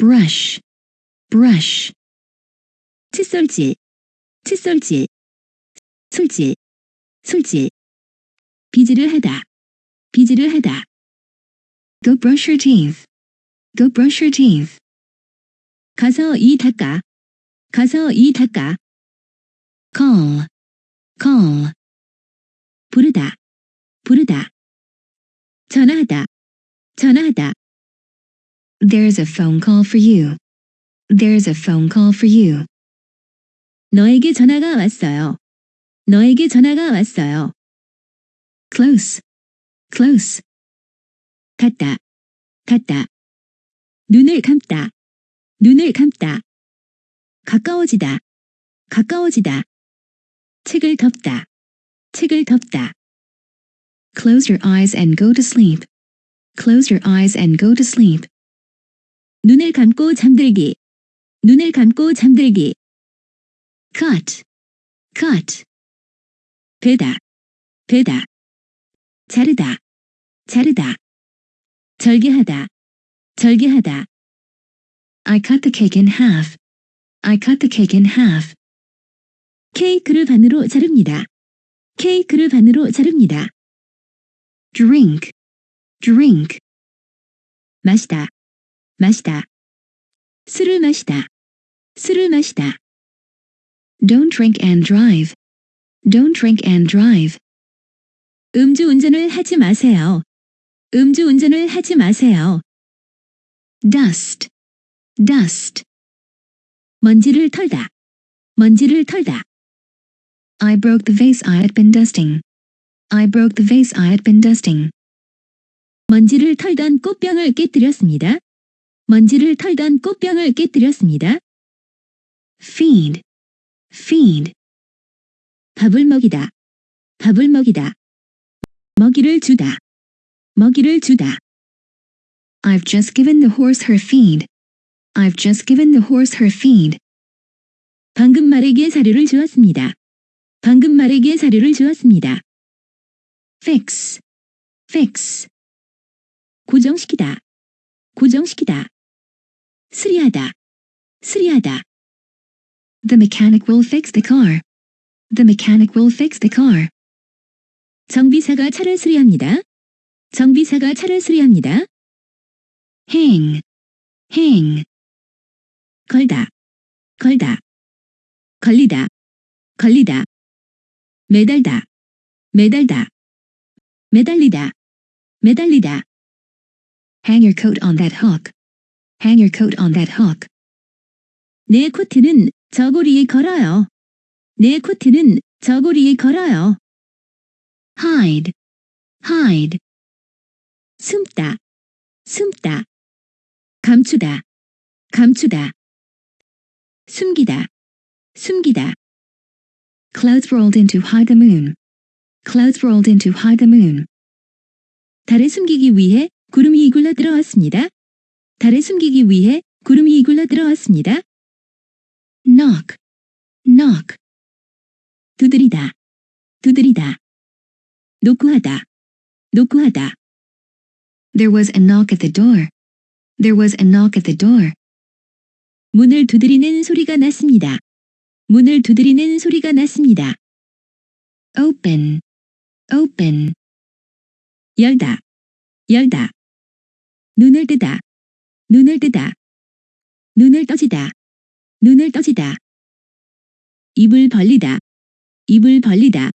brush, brush, 칫솔질, 칫솔질, 술질, 술질. 비즈를 하다, 비즈를 하다. go brush your teeth, go brush your teeth, 가서 이 닦아, 가서 이 닦아. call, call, 부르다, 부르다. 전화하다, 전화하다. there's a phone call for you, there's a phone call for you, 너에게 전화가 왔어요. 너에게 전화가 왔어요. close, close, 갔다, 갔다. 눈을 감다, 눈을 감다. 가까워지다, 가까워지다. 책을 덮다, 책을 덮다. close your eyes and go to sleep, close your eyes and go to sleep, 눈을 감고 잠들기, 눈을 감고 잠들기. cut, cut, 베다, 베다. 자르다, 자르다. 절개하다, 절개하다. I cut the cake in half, I cut the cake in half, 케이크를 반으로 자릅니다. 케이크를 반으로 자릅니다. drink, drink, 마시다, 마시다. 술을 마시다, 술을 마시다. don't drink and drive, don't drink and drive, 음주 운전을 하지 마세요. 음주 운전을 하지 마세요. dust, dust, 먼지를 털다, 먼지를 털다. I broke the vase I had been dusting, I broke the vase I had been dusting, 먼지를 털던 꽃병을 깨뜨렸습니다. 먼지를 털던 꽃병을 깨뜨렸습니다. feed, feed, 밥을 먹이다, 밥을 먹이다. 먹이를 주다, 먹이를 주다. I've just given the horse her feed, I've just given the horse her feed, 방금 말에게 사료를 주었습니다. 방금 말에게 사료를 주었습니다. fix, fix, 고정시키다, 고정시키다. 수리하다, 수리하다. the mechanic will fix the car, the mechanic will fix the car, 정비사가 차를 수리합니다. 정비사가 차를 수리합니다. hang, hang, 걸다, 걸다. 걸리다, 걸리다. 매달다, 매달다. 매달리다, 매달리다. hang your coat on that hook, hang your coat on that hook, 내 코트는 저고리에 걸어요. 내 코트는 저고리에 걸어요. hide, hide, 숨다, 숨다. 감추다, 감추다. 숨기다, 숨기다. clouds rolled into hide the moon, clouds rolled into hide the moon, 달을 숨기기 위해 구름이 이굴러 들어왔습니다. 달을 숨기기 위해 구름이 이굴러 들어왔습니다. knock, knock, 두드리다, 두드리다. 노크하다, 노크하다. there was a knock at the door, there was a knock at the door, 문을 두드리는 소리가 났습니다. 문을 두드리는 소리가 났습니다. open, open, 열다, 열다. 눈을 뜨다, 눈을 뜨다. 눈을 떠지다, 눈을 떠지다. 입을 벌리다, 입을 벌리다.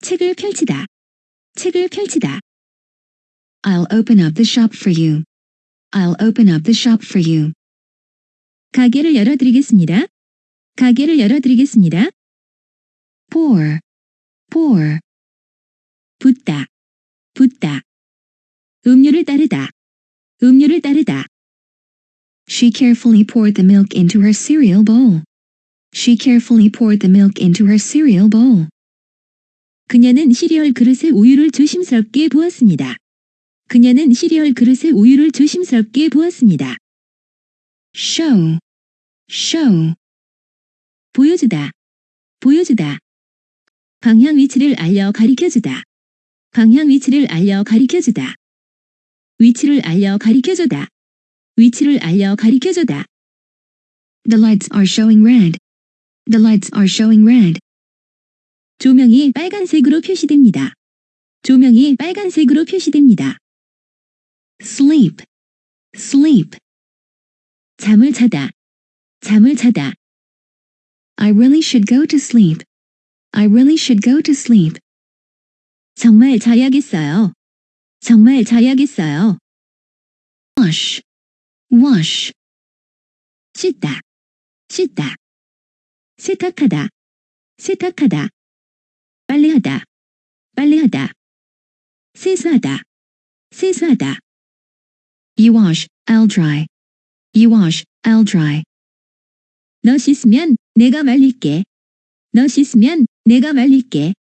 책을 펼치다, 책을 펼치다. I'll open up the shop for you, I'll open up the shop for you, 가게를 열어드리겠습니다. 가게를 열어드리겠습니다. pour, pour, 붓다, 붓다. 음료를 따르다, 음료를 따르다. She carefully poured the milk into her cereal bowl, she carefully poured the milk into her cereal bowl, 그녀는 시리얼 그릇에 우유를 조심스럽게 부었습니다. 그녀는 시리얼 그릇에 우유를 조심스럽게 부었습니다. show, show, 보여주다, 보여주다. 방향 위치를 알려 가리켜주다. 방향 위치를 알려 가리켜주다. 위치를 알려 가리켜주다. 위치를 알려 가리켜줘다. The lights are showing red. The lights are showing red. 조명이 빨간색으로 표시됩니다. 조명이 빨간색으로 표시됩니다. Sleep. Sleep. 잠을 자다. 잠을 자다. I really should go to sleep. I really should go to sleep. 정말 자야겠어요. 정말 자야겠어요. Wash. Wash. 씻다. 씻다. 세탁하다. 세탁하다. 빨래하다. 빨래하다. 세수하다. 세수하다. You wash, I'll dry. You wash, I'll dry. 너 씻으면 내가 말릴게. 너 씻으면 내가 말릴게.